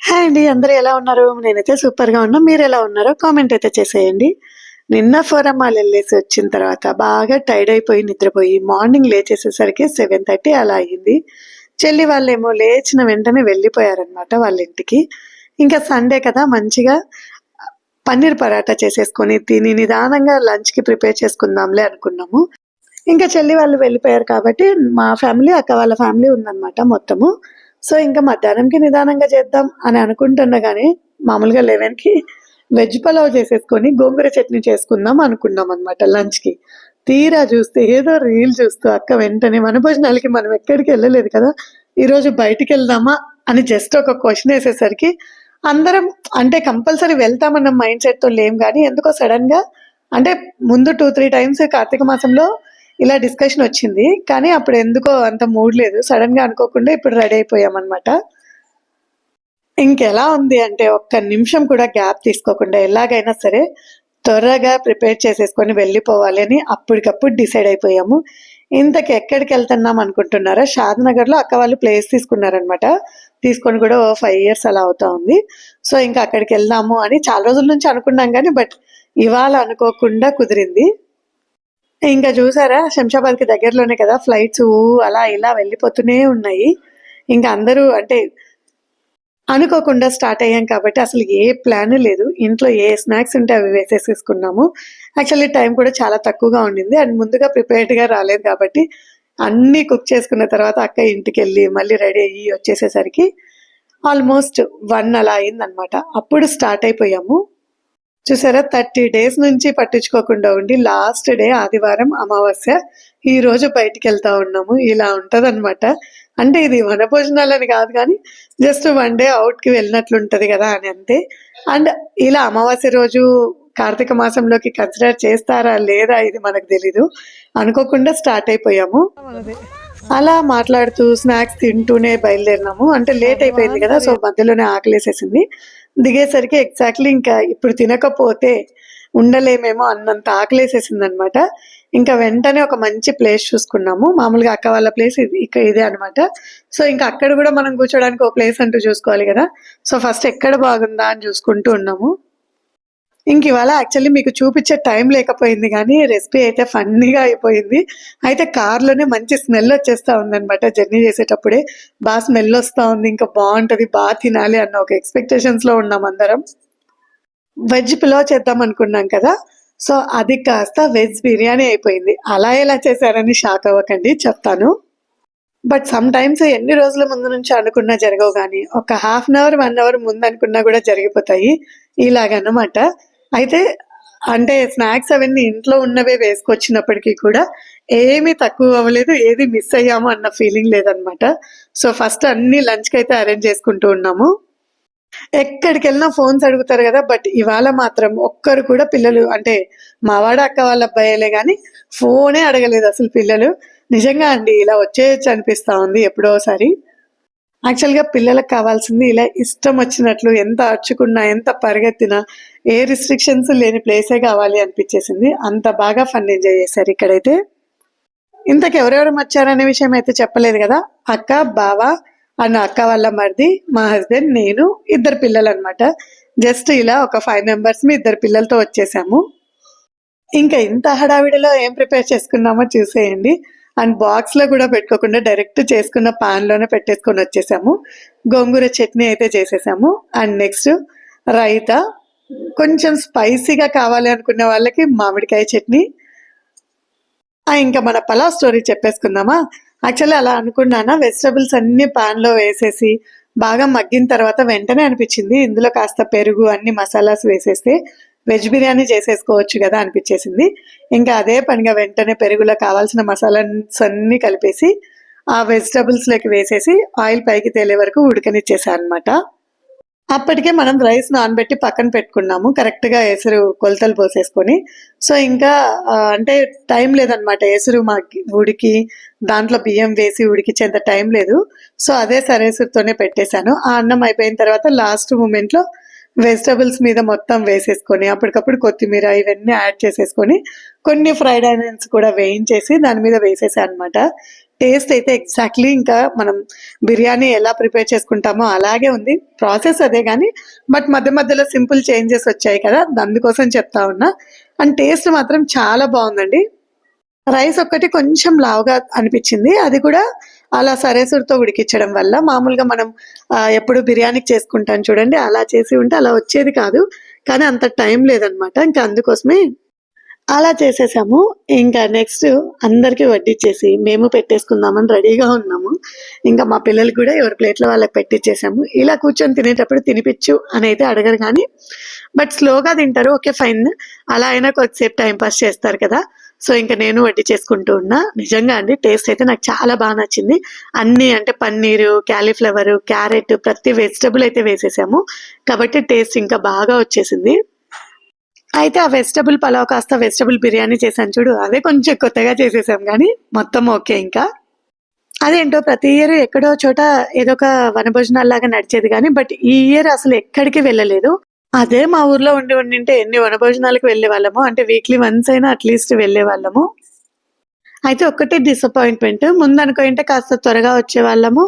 Hi అండి అందరూ ఎలా ఉన్నారు? నేనైతే సూపర్గా ఉన్నా. మీరు ఎలా ఉన్నారో కామెంట్ అయితే చేసేయండి. నిన్న ఫోరమ్మాలు వెళ్ళేసి వచ్చిన తర్వాత బాగా టైర్డ్ అయిపోయి నిద్రపోయి మార్నింగ్ లేచేసేసరికి సెవెన్ థర్టీ అలా అయ్యింది. చెల్లి వాళ్ళేమో లేచిన వెంటనే వెళ్ళిపోయారనమాట వాళ్ళ ఇంటికి ఇంకా సండే కదా మంచిగా పన్నీర్ పరాటా చేసేసుకొని తిని నిదానంగా లంచ్కి ప్రిపేర్ చేసుకుందాంలే అనుకున్నాము. ఇంకా చెల్లి వాళ్ళు వెళ్ళిపోయారు కాబట్టి మా ఫ్యామిలీ అక్క వాళ్ళ ఫ్యామిలీ ఉందన్నమాట మొత్తము. సో ఇంకా మధ్యాహ్నంకి నిదానంగా చేద్దాం అని అనుకుంటున్నా కానీ మామూలుగా లెవెన్కి వెజ్ పలావ్ చేసేసుకొని గోంగూర చట్నీ చేసుకుందాం అనుకున్నాం అనమాట లంచ్కి. తీరా చూస్తే ఏదో రీల్ చూస్తూ అక్క వెంటనే మన భోజనాలకి మనం ఎక్కడికి వెళ్ళలేదు కదా ఈరోజు బయటికి వెళ్దామా అని జస్ట్ ఒక క్వశ్చన్ వేసేసరికి అందరం అంటే కంపల్సరీ వెళ్తామన్న మైండ్ సెట్తో లేం కానీ ఎందుకో సడన్గా అంటే ముందు టూ త్రీ టైమ్స్ కార్తీక మాసంలో ఇలా డిస్కషన్ వచ్చింది. కానీ అప్పుడు ఎందుకో అంత మూడ్ లేదు. సడన్గా అనుకోకుండా ఇప్పుడు రెడీ అయిపోయామన్నమాట. అనమాట ఇంకెలా ఉంది అంటే ఒక్క నిమిషం కూడా గ్యాప్ తీసుకోకుండా ఎలాగైనా సరే త్వరగా ప్రిపేర్ చేసేసుకొని వెళ్ళిపోవాలి అని అప్పటికప్పుడు డిసైడ్ అయిపోయాము. ఇంతకు ఎక్కడికి వెళ్తున్నాం అనుకుంటున్నారా? షాద్లో అక్క వాళ్ళు ప్లేస్ తీసుకున్నారనమాట తీసుకొని కూడా ఓ ఫైవ్ ఇయర్స్ అలా అవుతా ఉంది. సో ఇంకా అక్కడికి వెళ్దాము అని చాలా రోజుల నుంచి అనుకున్నాం కానీ బట్ ఇవాళ అనుకోకుండా కుదిరింది. ఇంకా చూసారా? శంషాబాద్కి దగ్గరలోనే కదా ఫ్లైట్స్ అలా ఇలా వెళ్ళిపోతూనే ఉన్నాయి. ఇంకా అందరూ అంటే అనుకోకుండా స్టార్ట్ అయ్యాం కాబట్టి అసలు ఏ ప్లాన్ లేదు. ఇంట్లో ఏ స్నాక్స్ ఉంటే అవి వేసేసేసుకున్నాము. యాక్చువల్లీ టైం కూడా చాలా తక్కువగా ఉండింది. అండ్ ముందుగా ప్రిపేర్డ్గా రాలేదు కాబట్టి అన్నీ కుక్ చేసుకున్న తర్వాత అక్క ఇంటికి వెళ్ళి మళ్ళీ రెడీ అయ్యి వచ్చేసేసరికి ఆల్మోస్ట్ వన్ అలా అయిందనమాట అప్పుడు స్టార్ట్ అయిపోయాము. చూసారా? థర్టీ డేస్ నుంచి పట్టించుకోకుండా ఉండి లాస్ట్ డే ఆదివారం అమావాస్య ఈ రోజు బయటికి వెళ్తా ఉన్నాము. ఇలా ఉంటదన్నమాట. అంటే ఇది వన భోజనాలని కాదు కానీ జస్ట్ వన్ డే అవుట్కి వెళ్ళినట్లు ఉంటది కదా అని అంతే. అండ్ ఇలా అమావాస్య రోజు కార్తీక మాసంలోకి కన్సిడర్ చేస్తారా లేదా ఇది మనకు తెలీదు. అనుకోకుండా స్టార్ట్ అయిపోయాము. అలా మాట్లాడుతూ స్నాక్స్ తింటూనే బయలుదేరినాము. అంటే లేట్ అయిపోయింది కదా సో మధ్యలోనే ఆకలేసేసింది. దిగేసరికి ఎగ్జాక్ట్లీ ఇంకా ఇప్పుడు తినకపోతే ఉండలేమేమో అన్నంత ఆకలేసేసింది అనమాట ఇంకా వెంటనే ఒక మంచి ప్లేస్ చూసుకున్నాము. మామూలుగా అక్క వాళ్ళ ప్లేస్ ఇది ఇక్కడ ఇదే అనమాట. సో ఇంకా అక్కడ కూడా మనం కూర్చోడానికి ఒక ప్లేస్ అంటూ చూసుకోవాలి కదా. సో ఫస్ట్ ఎక్కడ బాగుందా అని చూసుకుంటూ ఉన్నాము. ఇంక ఇవాళ యాక్చువల్లీ మీకు చూపించే టైం లేకపోయింది కానీ రెసిపీ అయితే ఫన్నీగా అయిపోయింది. అయితే కార్లోనే మంచి స్మెల్ వచ్చేస్తా ఉందనమాట జర్నీ చేసేటప్పుడే. బాగా స్మెల్ వస్తూ ఉంది ఇంకా బాగుంటుంది బాగా తినాలి అన్న ఒక ఎక్స్పెక్టేషన్స్లో ఉన్నాం అందరం. వెజ్ పిలో చేద్దాం అనుకున్నాం కదా. సో అది కాస్త వెజ్ బిర్యానీ అయిపోయింది. అలా ఎలా చేశారని షాక్ అవ్వకండి చెప్తాను. బట్ సమ్ టైమ్స్ ఎన్ని రోజుల ముందు నుంచి అనుకున్నా జరగవు కానీ ఒక half an hour one hour ముందు అనుకున్నా కూడా జరిగిపోతాయి. ఇలాగనమాట అయితే అంటే స్నాక్స్ అవన్నీ ఇంట్లో ఉన్నవే వేసుకొచ్చినప్పటికీ కూడా ఏమీ తక్కువ అవ్వలేదు ఏది మిస్ అయ్యాము అన్న ఫీలింగ్ లేదనమాట సో ఫస్ట్ అన్ని లంచ్కి అయితే అరేంజ్ చేసుకుంటూ ఉన్నాము. ఎక్కడికి వెళ్ళినా ఫోన్స్ అడుగుతారు కదా బట్ ఇవాళ మాత్రం ఒక్కరు కూడా పిల్లలు అంటే మావాడ అక్క వాళ్ళ అబ్బాయిలే కానీ ఫోనే అడగలేదు అసలు పిల్లలు. నిజంగా అండి ఇలా వచ్చేయచ్చు అనిపిస్తా ఉంది ఎప్పుడోసారి యాక్చువల్గా పిల్లలకు కావాల్సింది ఇలా ఇష్టం వచ్చినట్లు ఎంత అర్చుకున్నా ఎంత పరిగెత్తినా ఏ రిస్ట్రిక్షన్స్ లేని ప్లేసే కావాలి అనిపించేసింది. అంత బాగా ఫన్ ఎంజాయ్ చేశారు ఇక్కడైతే. ఇంతకు ఎవరెవరు వచ్చారనే విషయం అయితే చెప్పలేదు కదా. అక్క బావ అన్న అక్క వాళ్ళ మరిది మా హస్బెండ్ నేను ఇద్దరు పిల్లలు అనమాట జస్ట్ ఇలా ఒక ఫైవ్ మెంబర్స్ మీ ఇద్దరు పిల్లలతో వచ్చేసాము. ఇంకా ఇంత హడావిడిలో ఏం ప్రిపేర్ చేసుకున్నామో చూసేయండి. అండ్ బాక్స్లో కూడా పెట్టుకోకుండా డైరెక్ట్ చేసుకున్న పాన్లోనే పెట్టేసుకొని వచ్చేసాము. గోంగూర చట్నీ అయితే చేసేసాము. అండ్ నెక్స్ట్ రైతా కొంచెం స్పైసీగా కావాలి అనుకునే వాళ్ళకి మామిడికాయ చట్నీ. ఇంకా మన పలావ్ స్టోరీ చెప్పేసుకుందామా? యాక్చువల్లీ అలా అనుకున్నానా? వెజిటబుల్స్ అన్ని పాన్లో వేసేసి బాగా మగ్గిన తర్వాత వెంటనే అనిపించింది. ఇందులో కాస్త పెరుగు అన్ని మసాలాస్ వేసేస్తే వెజ్ బిర్యానీ చేసేసుకోవచ్చు కదా అనిపించేసింది. ఇంకా అదే పనిగా వెంటనే పెరుగులో కావాల్సిన మసాలాస్ అన్ని కలిపేసి ఆ వెజిటబుల్స్లోకి వేసేసి ఆయిల్ పైకి తేలే వరకు ఉడకనిచ్చేసాను అనమాట అప్పటికే మనం రైస్ నానబెట్టి పక్కన పెట్టుకున్నాము. కరెక్ట్గా ఎసురు కొలతలు పోసేసుకొని. సో ఇంకా అంటే టైం లేదనమాట ఎసురు మాకి ఉడికి దాంట్లో బియ్యం వేసి ఉడికించేంత టైం లేదు. సో అదే సరేసురుతోనే పెట్టేశాను. ఆ అన్నం అయిపోయిన తర్వాత లాస్ట్ మూమెంట్లో వెజిటబుల్స్ మీద మొత్తం వేసేసుకొని అప్పటికప్పుడు కొత్తిమీర ఇవన్నీ యాడ్ చేసేసుకొని కొన్ని ఫ్రైడ్ ఆనియన్స్ కూడా వేయించేసి దాని మీద వేసేసాను అనమాట టేస్ట్ అయితే ఎగ్జాక్ట్లీ ఇంకా మనం బిర్యానీ ఎలా ప్రిపేర్ చేసుకుంటామో అలాగే ఉంది. ప్రాసెస్ అదే కానీ బట్ మధ్య మధ్యలో సింపుల్ చేంజెస్ వచ్చాయి కదా అందుకోసం చెప్తా ఉన్నా. అండ్ టేస్ట్ మాత్రం చాలా బాగుందండి. రైస్ ఒక్కటి కొంచెం లావుగా అనిపించింది. అది కూడా అలా సరేసుడితో ఉడికించడం వల్ల మామూలుగా మనం ఎప్పుడు బిర్యానీకి చేసుకుంటాం చూడండి అలా చేసి ఉంటే అలా వచ్చేది కాదు. కానీ అంత టైం లేదనమాట. ఇంకా అందుకోసమే అలా చేసేసాము. ఇంకా నెక్స్ట్ అందరికీ వడ్డిచ్చేసి మేము పెట్టేసుకుందామని రెడీగా ఉన్నాము. ఇంకా మా పిల్లలు కూడా ఎవరి ప్లేట్లో వాళ్ళకి పెట్టించేసాము ఇలా కూర్చొని తినేటప్పుడు తినిపించు అని అయితే అడగరు కానీ బట్ స్లోగా తింటారు. Okay fine. అలా అయినా కొద్దిసేపు టైం పాస్ చేస్తారు కదా. సో ఇంకా నేను వడ్డీ చేసుకుంటూ ఉన్నా. నిజంగా అండి టేస్ట్ అయితే నాకు చాలా బాగా నచ్చింది. అన్ని అంటే పన్నీరు క్యాలీఫ్లవర్ క్యారెట్ ప్రతి వెజిటబుల్ అయితే వేసేసాము. కాబట్టి టేస్ట్ ఇంకా బాగా వచ్చేసింది. అయితే ఆ వెజిటబుల్ పలావ్ కాస్త వెజిటబుల్ బిర్యానీ చేశాను చూడు. అదే కొంచెం కొత్తగా చేసేసాం కానీ మొత్తం ఓకే ఇంకా. అదేంటో ప్రతి ఇయర్ ఎక్కడో చోట ఏదో ఒక వనభోజనాల్లాగా నడిచేది కానీ బట్ ఈ ఇయర్ అసలు ఎక్కడికి వెళ్ళలేదు. అదే మా ఊర్లో ఉండి ఉండింటే ఎన్ని వనభోజనాలకు వెళ్ళే వాళ్ళము అంటే వీక్లీ వన్స్ అయినా అట్లీస్ట్ వెళ్ళే వాళ్ళము అయితే ఒక్కటే డిసప్పాయింట్మెంట్ ముందు అనుకుంటే కాస్త త్వరగా వచ్చే వాళ్ళము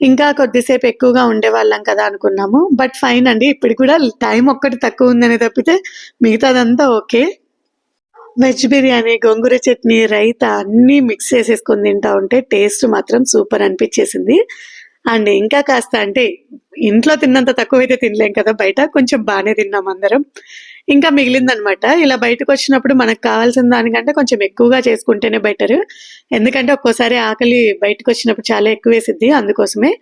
ఇంకా కొద్దిసేపు ఎక్కువగా ఉండేవాళ్ళం కదా అనుకున్నాము. బట్ ఫైన్ అండి ఇప్పుడు కూడా టైం ఒక్కటి తక్కువ ఉందని తప్పితే మిగతాదంతా ఓకే వెజ్ బిర్యానీ గోంగూర చట్నీ రైతా అన్నీ మిక్స్ చేసేసుకొని తింటా ఉంటే టేస్ట్ మాత్రం సూపర్ అనిపించేసింది. అండ్ ఇంకా కాస్త అంటే ఇంట్లో తిన్నంత తక్కువ అయితే తినలేం కదా బయట కొంచెం బాగానే తిన్నాం అందరం. ఇంకా మిగిలిందనమాట ఇలా బయటకు వచ్చినప్పుడు మనకు కావాల్సిన దానికంటే కొంచెం ఎక్కువగా చేసుకుంటేనే బెటర్. ఎందుకంటే ఒక్కోసారి ఆకలి బయటకు వచ్చినప్పుడు చాలా ఎక్కువ వేసిద్ది అందుకోసమే.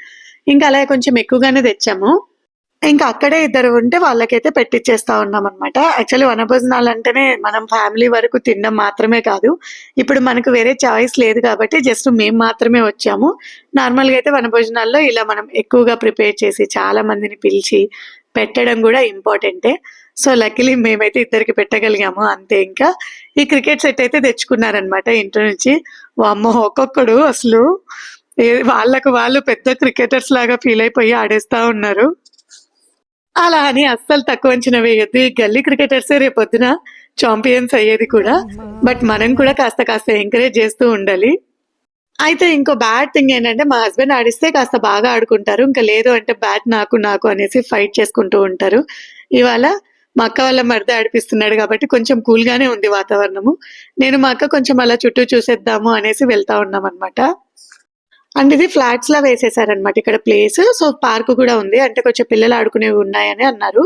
ఇంకా అలాగే కొంచెం ఎక్కువగానే తెచ్చాము. ఇంకా అక్కడే ఇద్దరు ఉంటే వాళ్ళకైతే పెట్టిచ్చేస్తా ఉన్నాం అనమాట యాక్చువల్లీ వనభోజనాలు అంటేనే మనం ఫ్యామిలీ వరకు తినడం మాత్రమే కాదు. ఇప్పుడు మనకు వేరే చాయిస్ లేదు కాబట్టి జస్ట్ మేము మాత్రమే వచ్చాము. నార్మల్గా అయితే వనభోజనాల్లో ఇలా మనం ఎక్కువగా ప్రిపేర్ చేసి చాలా మందిని పిలిచి పెట్టడం కూడా ఇంపార్టెంటే సో లక్కీలీ మేమైతే ఇద్దరికి పెట్టగలిగాము అంతే ఇంకా. ఈ క్రికెట్ సెట్ అయితే తెచ్చుకున్నారనమాట ఇంటి నుంచి. వామ్మో ఒక్కొక్కడు అసలు వాళ్ళకు వాళ్ళు పెద్ద క్రికెటర్స్ లాగా ఫీల్ అయిపోయి ఆడేస్తా ఉన్నారు. అలా అని అస్సలు తక్కువ అంచనా వేయద్దు. ఈ గల్లీ క్రికెటర్సే రేపొద్దున చాంపియన్స్ అయ్యేది కూడా. బట్ మనం కూడా కాస్త కాస్త ఎంకరేజ్ చేస్తూ ఉండాలి. అయితే ఇంకో బ్యాడ్ థింగ్ ఏంటంటే మా హస్బెండ్ ఆడిస్తే కాస్త బాగా ఆడుకుంటారు. ఇంకా లేదు అంటే బ్యాట్ నాకు నాకు అనేసి ఫైట్ చేసుకుంటూ ఉంటారు. ఇవాళ మా అక్క వాళ్ళ మరిది ఆడిపిస్తున్నాడు కాబట్టి కొంచెం కూల్గానే ఉంది వాతావరణము. నేను మా అక్క కొంచెం అలా చుట్టూ చూసేద్దాము అనేసి వెళ్తా ఉన్నాం అనమాట అండ్ ఇది ఫ్లాట్స్ లా వేసేసారనమాట ఇక్కడ ప్లేస్. సో పార్క్ కూడా ఉంది. అంటే కొంచెం పిల్లలు ఆడుకునేవి ఉన్నాయని అన్నారు.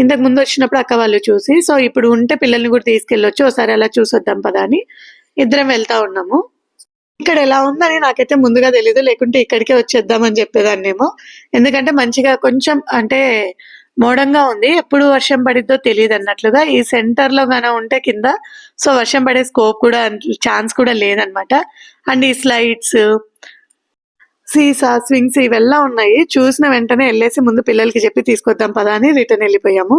ఇంతకు ముందు వచ్చినప్పుడు అక్క వాళ్ళు చూసి సో ఇప్పుడు ఉంటే పిల్లల్ని కూడా తీసుకెళ్ళొచ్చు. ఒకసారి అలా చూసొద్దాం పదా అని ఇద్దరం వెళ్తా ఉన్నాము. ఇక్కడ ఎలా ఉందని నాకైతే ముందుగా తెలీదు. లేకుంటే ఇక్కడికే వచ్చేద్దామని చెప్పేదాన్నేమో. ఎందుకంటే మంచిగా కొంచెం అంటే మోడంగా ఉంది. ఎప్పుడు వర్షం పడిద్దో తెలియదు అన్నట్లుగా. ఈ సెంటర్లో గాన ఉంటే కింద సో వర్షం పడే స్కోప్ కూడా ఛాన్స్ కూడా లేదనమాట అండ్ ఈ స్లైడ్స్ సీసా స్వింగ్స్ ఇవెల్లా ఉన్నాయి. చూసిన వెంటనే వెళ్ళేసి ముందు పిల్లలకి చెప్పి తీసుకొద్దాం పదా అని రిటర్న్ వెళ్ళిపోయాము.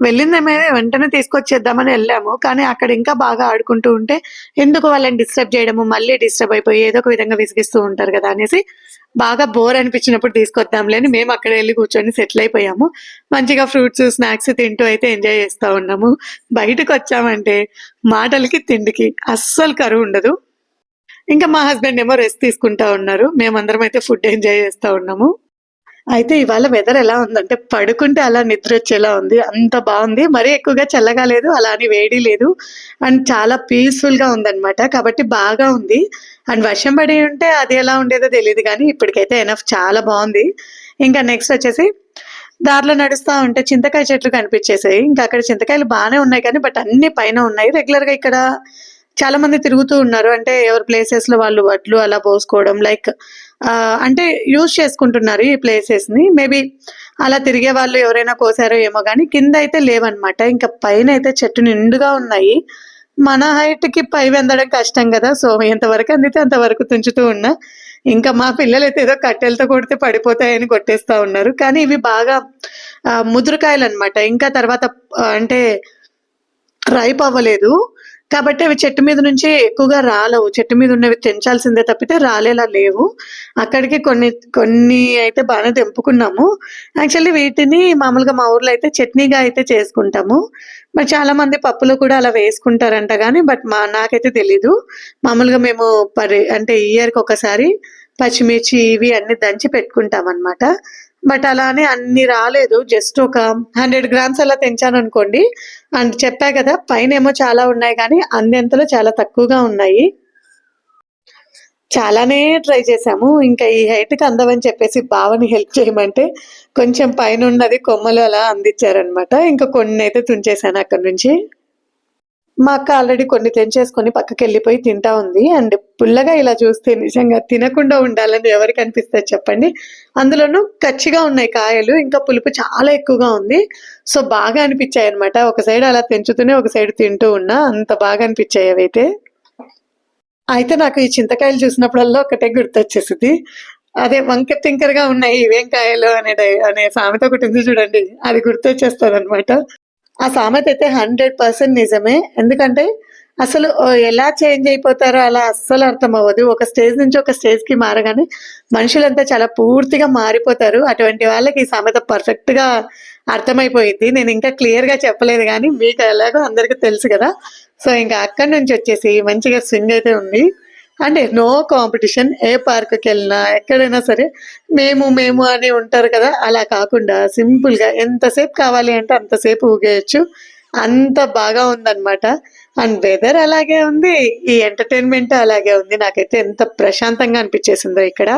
వెళ్ళిందేమే వెంటనే తీసుకొచ్చేద్దామని వెళ్ళాము. కానీ అక్కడ ఇంకా బాగా ఆడుకుంటూ ఉంటే ఎందుకు వాళ్ళని డిస్టర్బ్ చేయడము మళ్ళీ డిస్టర్బ్ అయిపోయి ఏదో ఒక విధంగా విసిగిస్తూ ఉంటారు కదా అనేసి బాగా బోర్ అనిపించినప్పుడు తీసుకొద్దాంలే అని మేము అక్కడ వెళ్ళి కూర్చొని సెటిల్ అయిపోయాము. మంచిగా ఫ్రూట్స్ స్నాక్స్ తింటూ అయితే ఎంజాయ్ చేస్తూ ఉన్నాము. బయటకు వచ్చామంటే మాటలకి తిండికి అస్సలు కరువు ఉండదు. ఇంకా మా హస్బెండ్ ఏమో రెస్ట్ తీసుకుంటా ఉన్నారు. మేమందరం అయితే ఫుడ్ ఎంజాయ్ చేస్తా ఉన్నాము. అయితే ఇవాళ వెదర్ ఎలా ఉందంటే పడుకుంటే అలా నిద్ర వచ్చేలా ఉంది. అంత బాగుంది. మరీ ఎక్కువగా చల్లగా లేదు అలా అని వేడి లేదు. అండ్ చాలా పీస్ఫుల్గా ఉందన్నమాట. కాబట్టి బాగా ఉంది. అండ్ వర్షం పడి ఉంటే అది ఎలా ఉండేదో తెలియదు కానీ ఇప్పటికైతే ఎనఫ్ చాలా బాగుంది. ఇంకా నెక్స్ట్ వచ్చేసి దారిలో నడుస్తూ ఉంటే చింతకాయ చెట్లు కనిపించేసాయి. ఇంకా అక్కడ చింతకాయలు బాగానే ఉన్నాయి కానీ బట్ అన్ని పైన ఉన్నాయి. రెగ్యులర్గా ఇక్కడ చాలా మంది తిరుగుతూ ఉన్నారు. అంటే ఎవరి ప్లేసెస్లో వాళ్ళు వడ్లు అలా పోసుకోవడం లైక్ అంటే యూజ్ చేసుకుంటున్నారు ఈ ప్లేసెస్ని. మేబీ అలా తిరిగే వాళ్ళు ఎవరైనా కోసారో ఏమో కానీ కింద అయితే లేవన్నమాట. ఇంకా పైన అయితే చెట్టు నిండుగా ఉన్నాయి. మన హైట్కి పై వెందడం కష్టం కదా. సో ఎంతవరకు అందితే అంతవరకు తుంచుతూ ఉన్నా. ఇంకా మా పిల్లలు అయితే ఏదో కట్టెలతో కొడితే పడిపోతాయని కొట్టేస్తా ఉన్నారు. కానీ ఇవి బాగా ముదురుకాయలు అనమాట ఇంకా తర్వాత అంటే రైప్ అవ్వలేదు. కాబట్టి అవి చెట్టు మీద నుంచి ఎక్కువగా రాలవు. చెట్టు మీద ఉన్నవి తెంచాల్సిందే తప్పితే రాలేలా లేవు. అక్కడికి కొన్ని కొన్ని అయితే బాగానే తెంపుకున్నాము. యాక్చువల్లీ వీటిని మామూలుగా మా ఊర్లో అయితే చట్నీగా అయితే చేసుకుంటాము. మరి చాలా మంది పప్పులో కూడా అలా వేసుకుంటారంట కానీ బట్ మా నాకైతే తెలీదు. మామూలుగా మేము పరి అంటే ఇయర్కి ఒకసారి పచ్చిమిర్చి ఇవి అన్ని దంచి పెట్టుకుంటాం అనమాట బట్ అలానే అన్ని రాలేదు. జస్ట్ ఒక హండ్రెడ్ గ్రామ్స్ అలా తెంచాను అనుకోండి. అండ్ చెప్పా కదా పైన ఏమో చాలా ఉన్నాయి కానీ అందంతలో చాలా తక్కువగా ఉన్నాయి. చాలానే ట్రై చేశాము. ఇంకా ఈ హైట్కి అందమని చెప్పేసి బావని హెల్ప్ చేయమంటే కొంచెం పైన ఉన్నది కొమ్మలు అలా అందించారనమాట ఇంకా కొన్ని అయితే తుంచేశాను అక్కడ నుంచి. మా అక్క ఆల్రెడీ కొన్ని తెంచేసుకొని పక్కకి వెళ్ళిపోయి తింటా ఉంది. అండ్ పుల్లగా ఇలా చూస్తే నిజంగా తినకుండా ఉండాలని ఎవరికి అనిపిస్తుంది చెప్పండి. అందులోనూ కచ్చిగా ఉన్నాయి కాయలు. ఇంకా పులుపు చాలా ఎక్కువగా ఉంది. సో బాగా అనిపించాయి అనమాట ఒక సైడ్ అలా తెంచుతూనే ఒక సైడ్ తింటూ ఉన్నా అంత బాగా అనిపించాయి అవైతే. అయితే నాకు ఈ చింతకాయలు చూసినప్పుడల్లా ఒకటే గుర్తొచ్చేసింది. అదే వంక తింకరగా ఉన్నాయి ఇవేం కాయలు అనే అనే సామెత ఒకటి ఉంది చూడండి. అది గుర్తొచ్చేస్తుంది అనమాట ఆ సామెత అయితే హండ్రెడ్ పర్సెంట్ నిజమే. ఎందుకంటే అసలు ఎలా చేంజ్ అయిపోతారో అలా అస్సలు అర్థం అవ్వదు. ఒక స్టేజ్ నుంచి ఒక స్టేజ్కి మారగానే మనుషులంతా చాలా పూర్తిగా మారిపోతారు. అటువంటి వాళ్ళకి ఈ సామెత పర్ఫెక్ట్గా అర్థమైపోయింది. నేను ఇంకా క్లియర్గా చెప్పలేదు కానీ మీకు ఎలాగో అందరికీ తెలుసు కదా. సో ఇంకా అక్కడి నుంచి వచ్చేసి మంచిగా స్వింగ్ అయితే ఉంది. అంటే నో కాంపిటీషన్ ఏ పార్క్కి వెళ్ళినా ఎక్కడైనా సరే మేము మేము అని ఉంటారు కదా అలా కాకుండా సింపుల్గా ఎంతసేపు కావాలి అంటే అంతసేపు ఊగేయచ్చు. అంత బాగా ఉందన్నమాట. అండ్ వెదర్ అలాగే ఉంది. ఈ ఎంటర్టైన్మెంట్ అలాగే ఉంది. నాకైతే ఎంత ప్రశాంతంగా అనిపించేసిందో ఇక్కడ.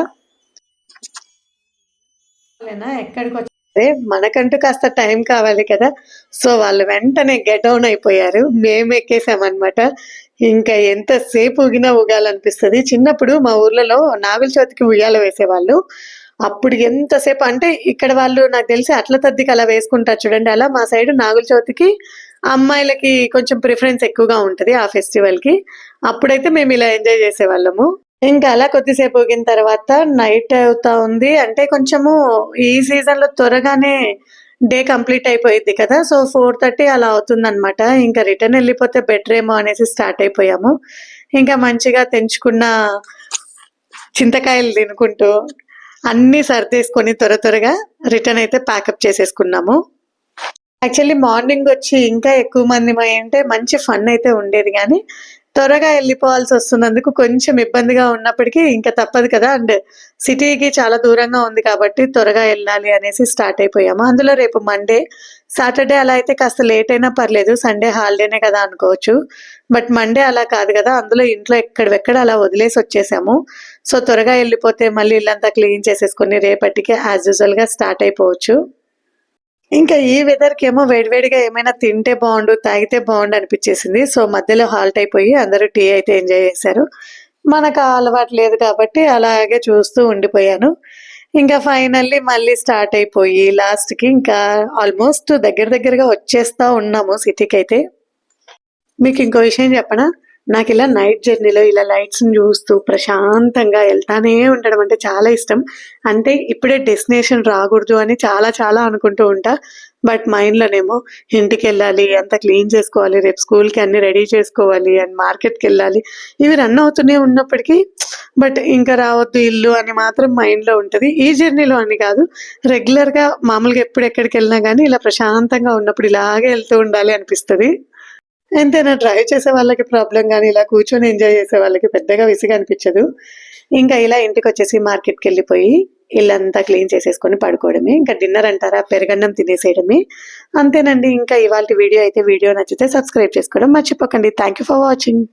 ఎక్కడికి వచ్చే మనకంటూ కాస్త టైం కావాలి కదా. సో వాళ్ళు వెంటనే గెట్ డౌన్ అయిపోయారు. మేము ఎక్కేసామన్నమాట ఇంకా ఎంతసేపు ఊగినా ఊగాలనిపిస్తుంది చిన్నప్పుడు మా ఊర్లలో నాగుల చవితికి ఉయ్యాల వేసేవాళ్ళు. అప్పుడు ఎంతసేపు అంటే ఇక్కడ వాళ్ళు నాకు తెలిసి అట్ల తద్దికి అలా వేసుకుంటారు చూడండి. అలా మా సైడ్ నాగుల చవితికి అమ్మాయిలకి కొంచెం ప్రిఫరెన్స్ ఎక్కువగా ఉంటుంది ఆ ఫెస్టివల్కి అప్పుడైతే మేము ఇలా ఎంజాయ్ చేసేవాళ్ళము. ఇంకా అలా కొద్దిసేపు ఊగిన తర్వాత నైట్ అవుతా ఉంది. అంటే కొంచెము ఈ సీజన్లో త్వరగానే డే కంప్లీట్ అయిపోయింది కదా సో ఫోర్ థర్టీ అలా అవుతుందనమాట ఇంకా రిటర్న్ వెళ్ళిపోతే బెటర్ ఏమో అనేసి స్టార్ట్ అయిపోయాము. ఇంకా మంచిగా తెంచుకున్న చింతకాయలు తినుకుంటూ అన్ని సర్దేసుకొని త్వర త్వరగా రిటర్న్ అయితే ప్యాకప్ చేసేసుకున్నాము. యాక్చువల్లీ మార్నింగ్ వచ్చి ఇంకా ఎక్కువ మంది అంటే మంచి ఫన్ అయితే ఉండేది కానీ త్వరగా వెళ్ళిపోవాల్సి వస్తున్నందుకు కొంచెం ఇబ్బందిగా ఉన్నప్పటికీ ఇంకా తప్పదు కదా. అండ్ సిటీకి చాలా దూరంగా ఉంది కాబట్టి త్వరగా వెళ్ళాలి అనేసి స్టార్ట్ అయిపోయాము. అందులో రేపు మండే సాటర్డే అలా అయితే కాస్త లేట్ అయినా పర్లేదు. సండే హాలిడేనే కదా అనుకోవచ్చు. బట్ మండే అలా కాదు కదా. అందులో ఇంట్లో ఎక్కడెక్కడ అలా వదిలేసి వచ్చేసాము. సో త్వరగా వెళ్ళిపోతే మళ్ళీ ఇల్లంతా క్లీన్ చేసేసుకొని రేపటికి యాజ్ యూజువల్గా స్టార్ట్ అయిపోవచ్చు. ఇంకా ఈ వెదర్కి ఏమో వేడివేడిగా ఏమైనా తింటే బాగుండు తాగితే బాగుండు అనిపించేసింది. సో మధ్యలో హాల్ట్ అయిపోయి అందరూ టీ అయితే ఎంజాయ్ చేశారు. మనకు అలవాటు లేదు కాబట్టి అలాగే చూస్తూ ఉండిపోయాను. ఇంకా ఫైనల్లీ మళ్ళీ స్టార్ట్ అయిపోయి లాస్ట్కి ఇంకా ఆల్మోస్ట్ దగ్గర దగ్గరగా వచ్చేస్తా ఉన్నాము సిటీకి అయితే. మీకు ఇంకో విషయం చెప్పనా? నాకు ఇలా నైట్ జర్నీలో ఇలా లైట్స్ చూస్తూ ప్రశాంతంగా వెళ్తానే ఉండడం అంటే చాలా ఇష్టం. అంటే ఇప్పుడే డెస్టినేషన్ రాకూడదు అని చాలా చాలా అనుకుంటూ ఉంటా. బట్ మైండ్లోనేమో ఇంటికి వెళ్ళాలి అంత క్లీన్ చేసుకోవాలి రేపు స్కూల్కి అన్ని రెడీ చేసుకోవాలి అండ్ మార్కెట్కి వెళ్ళాలి ఇవి రన్ అవుతూనే ఉన్నప్పటికీ బట్ ఇంకా రావద్దు ఇల్లు అని మాత్రం మైండ్లో ఉంటుంది. ఈ జర్నీలో అని కాదు రెగ్యులర్గా మామూలుగా ఎప్పుడు ఎక్కడికి వెళ్ళినా కానీ ఇలా ప్రశాంతంగా ఉన్నప్పుడు ఇలాగే వెళ్తూ ఉండాలి అనిపిస్తుంది. ఎంతైనా డ్రైవ్ చేసే వాళ్ళకి ప్రాబ్లం కానీ ఇలా కూర్చొని ఎంజాయ్ చేసే వాళ్ళకి పెద్దగా విసిగా అనిపించదు. ఇంకా ఇలా ఇంటికి వచ్చేసి మార్కెట్కి వెళ్ళిపోయి ఇల్లంతా క్లీన్ చేసేసుకొని పడుకోవడమే ఇంకా డిన్నర్ అంటారా పెరగన్నం తినేసేయడమే. అంతేనండి ఇంకా ఇవాళ వీడియో అయితే వీడియో నచ్చితే సబ్స్క్రైబ్ చేసుకోవడం మర్చిపోకండి. Thank you for watching